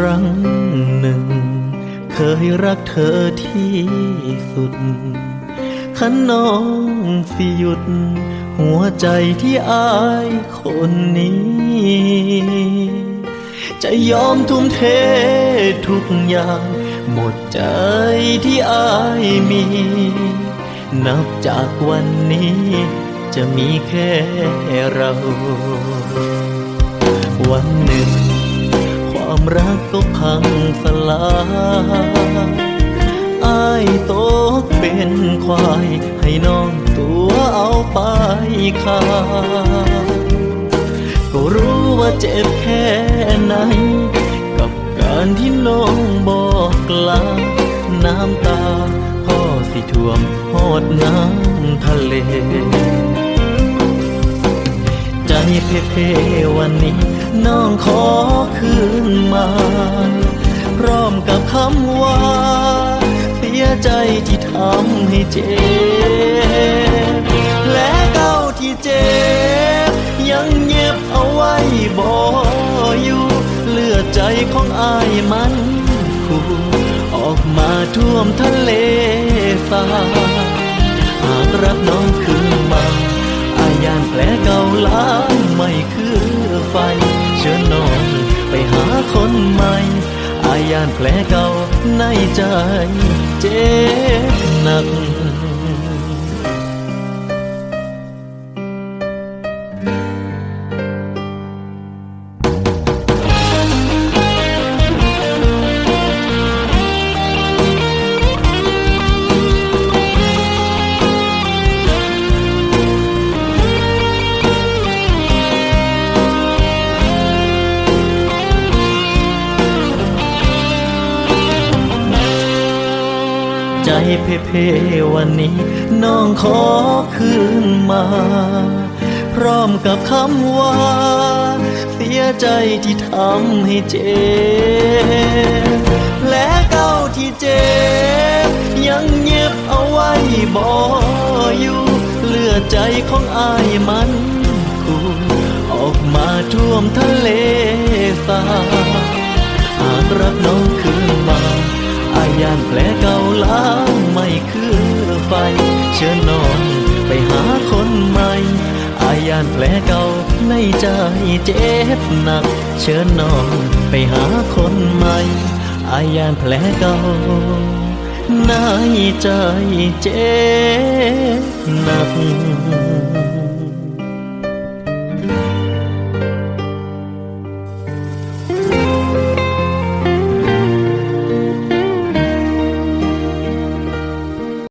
รั้งหนึ่ง เคยรักเธอที่สุด ขันน้องสิหยุด หัวใจที่อายคนนี้ จะยอมทุ่มเททุกอย่าง หมดใจที่อายมี นับจากวันนี้จะมีแค่เรา วันหนึ่ง ความรักก็พังสลายอายตกเป็นควาย ให้น้องตัวเอาไปขายก็รู้ว่าเจ็บแค่ไหน กับการที่น้องบอกลา น้ำตาพ่อสิท่วมหอดน้ำทะเล ใจเพเพวันนี้ น้องขอคืนมาพร้อมกับคำว่าเสียใจที่ทำให้เจ็บและเก้าที่เจ็บยังเย็บเอาไว้บ่อยู่เลือดใจของอายมันคูออกมาท่วมทะเลสาหากรักน้อง แผลเก่าในใจเจ็บหนัก ใจเพเพวันนี้น้องขอคืนมา พร้อมกับคำว่า เสียใจที่ทำให้เจ็บและเก้าที่เจ็บ ยังเย็บเอาไว้บ่อยู่ เลือดใจของอายมันคูออกมาท่วมทะเลสาหากรักน้องคืนมาอายานแผลเก่า ล้างไม่คือไฟ เชิญน้องไปหาคนใหม่ อายานแผลเก่าในใจเจ็บหนัก เชิญน้องไปหาคนใหม่ อายานแผลเก่าในใจเจ็บหนัก